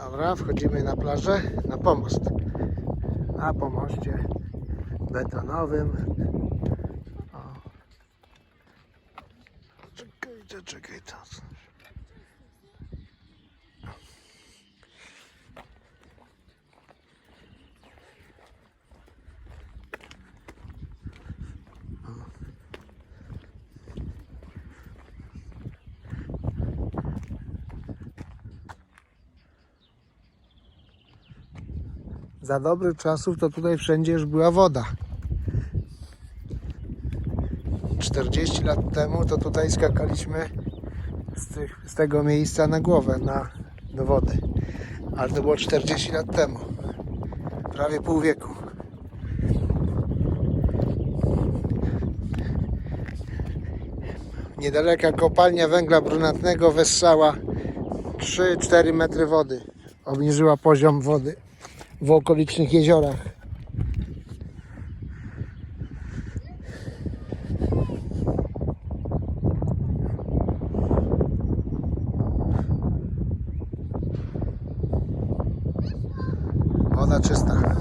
Dobra, wchodzimy na plażę, na pomost. Na pomoście betonowym. O. Czekaj, czekaj. Za dobrych czasów to tutaj wszędzie już była woda. 40 lat temu to tutaj skakaliśmy z, tych, z tego miejsca na głowę, na, do wody. Ale to było 40 lat temu. Prawie pół wieku. Niedaleka kopalnia węgla brunatnego wessała 3-4 metry wody. Obniżyła poziom wody w okolicznych jeziorach. Woda czysta.